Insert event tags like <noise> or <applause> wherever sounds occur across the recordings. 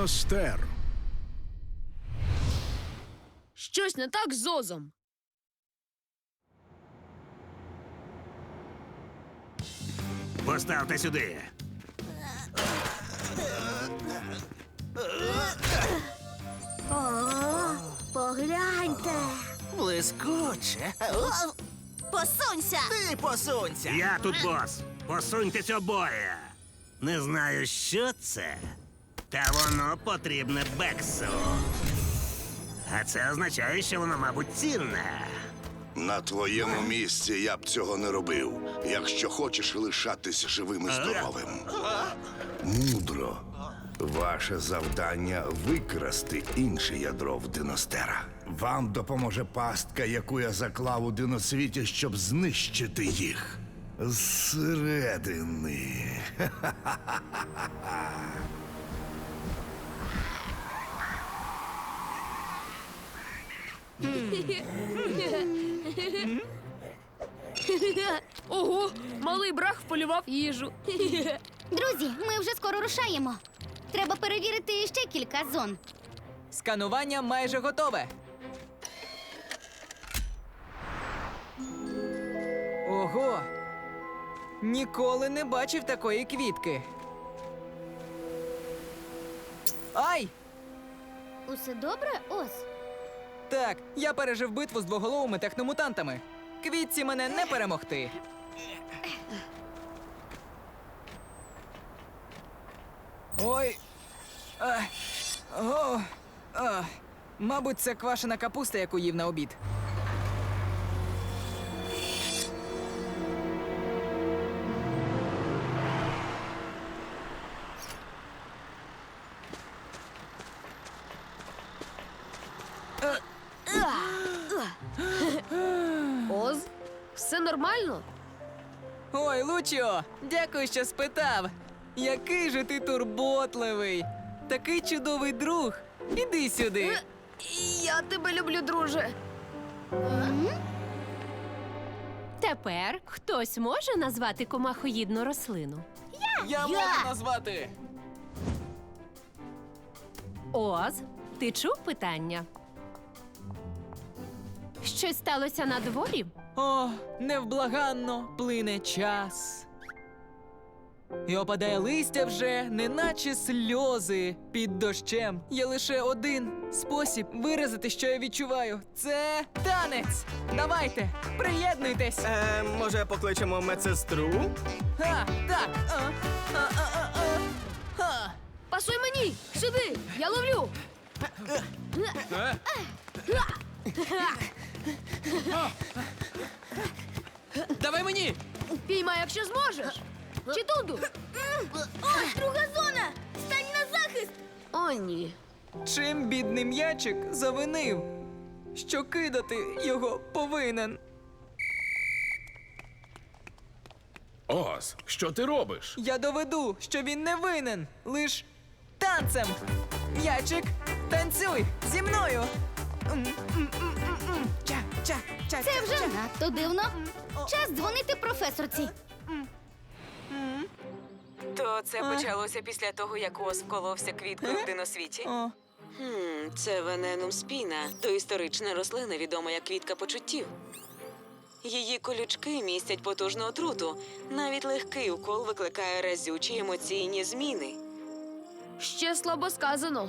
Диностер. Щось не так з Зозом. Поставте сюди. О, погляньте. Блискуче. Посунься. Ти посунься. Я тут бос. Посуньтесь обоє. Не знаю, що це. Та воно потрібне Бексу. А це означає, що воно, мабуть, цінне. На твоєму місці я б цього не робив, якщо хочеш лишатись живим і здоровим. Мудро. Ваше завдання викрасти інше ядро в диностера. Вам допоможе пастка, яку я заклав у диносвіті, щоб знищити їх. Зсередини. <laughs> Ого, малий брах вполював їжу. Друзі, ми вже скоро рушаємо. Треба перевірити ще кілька зон. Сканування майже готове. Ого! Ніколи не бачив такої квітки. Ай! Усе добре, Ос? Так, я пережив битву з двоголовими техномутантами. Квітці мене не перемогти. Ой. А. О. А. Мабуть, це квашена капуста, яку їв на обід. Ой, дякую, що спитав. Який же ти турботливий. Такий чудовий друг. Іди сюди. Я тебе люблю, друже. Тепер хтось може назвати комахоїдну рослину? Я можу назвати. Оз, ти чув питання? Щось сталося на дворі? О, невблаганно плине час. І опадає листя вже, неначе сльози під дощем. Є лише один спосіб виразити, що я відчуваю. Це танець. Давайте, приєднуйтесь. Е, може, покличемо медсестру? Ха, так. А, а, а, а, а. Ха. Пасуй мені! Сюди! Я ловлю! Давай мені! Піймай, якщо зможеш! Читунду! Ось друга зона! Стань на захист! О, ні. Чим бідний м'ячик завинив, що кидати його повинен. Оз, що ти робиш? Я доведу, що він не винен, лиш танцем. М'ячик, танцюй зі мною. Це вже надто дивно. Час дзвонити професорці. То це почалося після того, як Ос вколовся квіткою в диносвіті? Хм, це вененум спіна, доісторична рослина, відома як квітка почуттів. Її колючки містять потужну отруту. Навіть легкий укол викликає разючі емоційні зміни. Ще слабо сказано.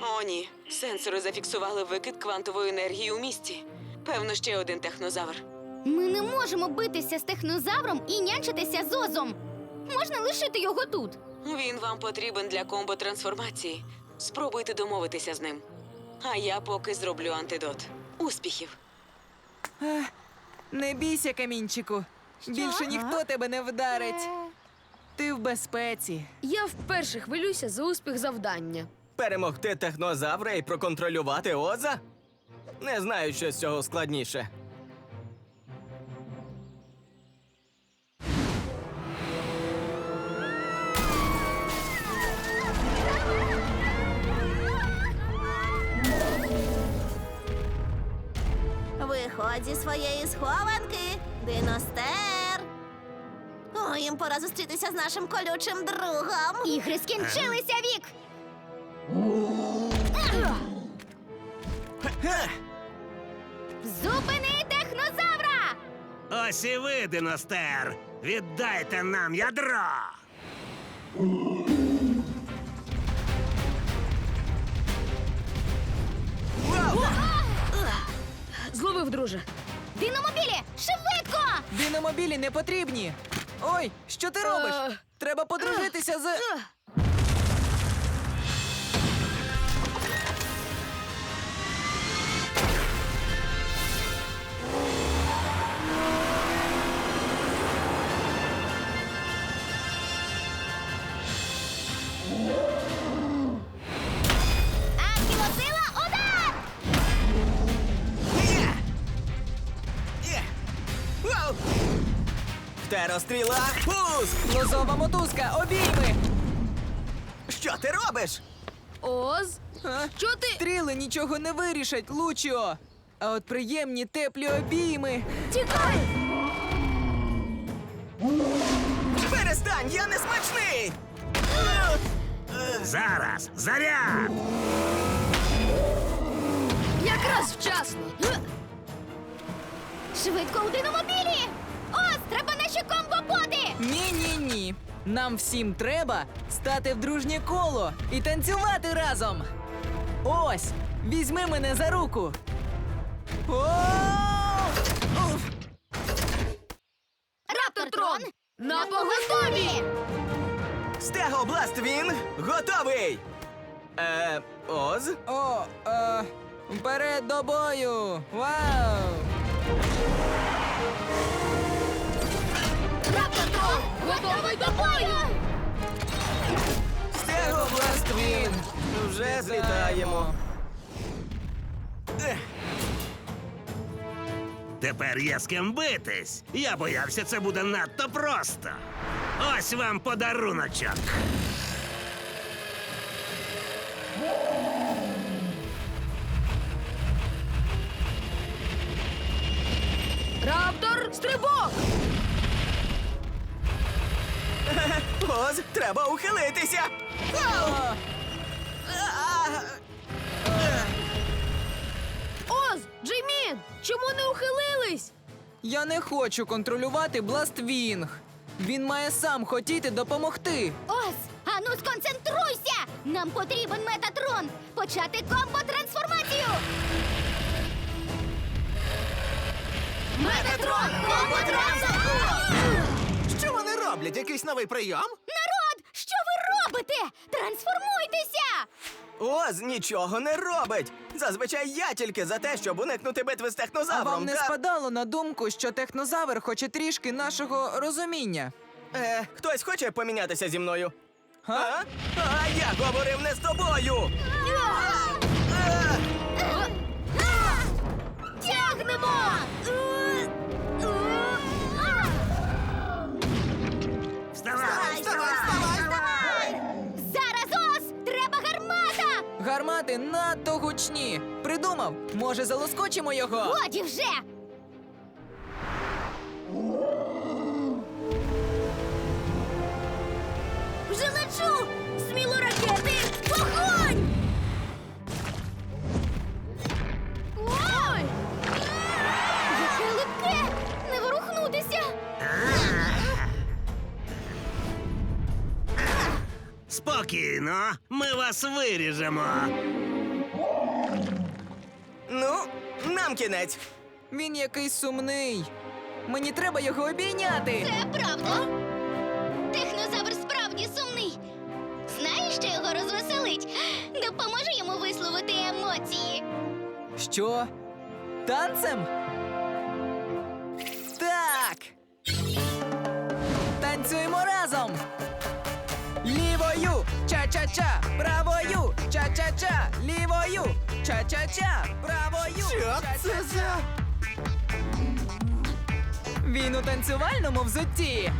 О, ні. Сенсори зафіксували викид квантової енергії у місті. Певно, ще один технозавр. Ми не можемо битися з технозавром і нянчитися з Озом. Можна лишити його тут. Він вам потрібен для комбо-трансформації. Спробуйте домовитися з ним. А я поки зроблю антидот. Успіхів! Не бійся, камінчику. Більше ніхто тебе не вдарить. Ти в безпеці. Я вперше хвилююся за успіх завдання. Перемогти технозавра і проконтролювати Оза? Не знаю, що з цього складніше. Виходь зі своєї схованки, диностер. О, їм пора зустрітися з нашим колючим другом. Ігри скінчилися, Вік! Зупини технозавра! Ось і ви, диностер. Віддайте нам ядро. Зловив, друже. Диномобілі, швидко! Диномобілі не потрібні. Ой, що ти робиш? Е. Треба подружитися з. Ангелосила, удар! Теростріла, пуск! Лозова мотузка, обійми! Що ти робиш? Оз? А? Що ти? Стріли нічого не вирішать, Лучіо. А от приємні теплі обійми. Тікай! Перестань, я не смачний! Зараз заряд! Якраз вчасно. Швидко у диномобілі! Ось, треба наші комбо-боди! Ні, ні, ні. Нам всім треба стати в дружнє коло і танцювати разом. Ось, візьми мене за руку. О! Уф! Раптортрон! На поготові! Стего Бластвін готовий! Е, Оз? О, е, вперед до бою! Вау! Готовий до бою! Бластвін! Вже злітаємо. Тепер є з ким битись. Я боявся, це буде надто просто. Ось вам подаруночок. Раптор, стрибок! Оз, треба ухилитися! Оз, Джеймін! Чому не ухилились? Я не хочу контролювати Бластвінг. Він має сам хотіти допомогти. Ось, ану сконцентруйся! Нам потрібен метатрон! Почати комбо-трансформацію! Метатрон! Комбо-трансформацію! Що вони роблять? Якийсь новий прийом? Народ, що ви робите? Трансформуйтеся! Оз нічого не робить. Зазвичай я тільки за те, щоб уникнути битви з А технозавром. вам не та- спадало на думку, що технозавр хоче трішки нашого розуміння? Е, хтось хоче помінятися зі мною? Га? А? А я говорив не з тобою! Е, Тягнемо! Гармати надто гучні. Придумав, може, залоскочимо його? Годі вже! Вже лечу! Спокійно. Ми вас виріжемо. Ну, нам кінець. Він якийсь сумний. Мені треба його обійняти. Це правда. Технозавр справді сумний. Знаєш, що його розвеселить? Допоможи йому висловити емоції. Що? Танцем? Так. Танцюємо разом. Ча-ча-ча, правою ча-ча-ча, лівою ча-ча-ча, правою. Що це за? Він у танцювальному взутті.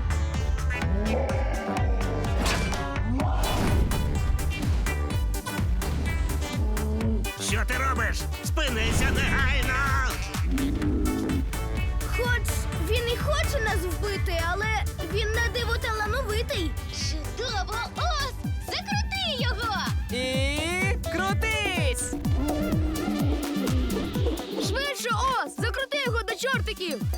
Його до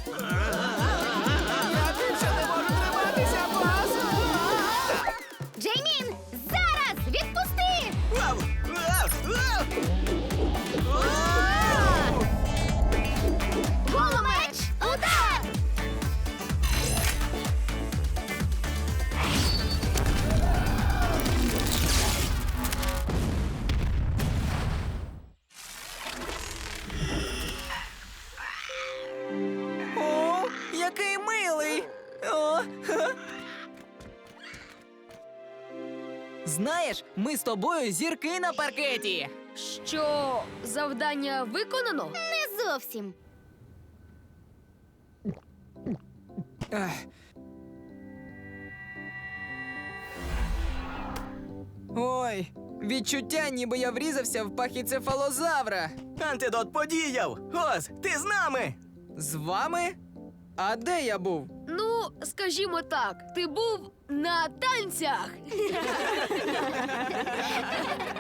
Знаєш, ми з тобою зірки на паркеті. Що завдання виконано? Не зовсім. Ех. Ой, відчуття, ніби я врізався в пахіцефалозавра. Антидот подіяв! Оз, ти з нами! З вами? А де я був? Ну, скажімо так, ти був на танцях. <laughs>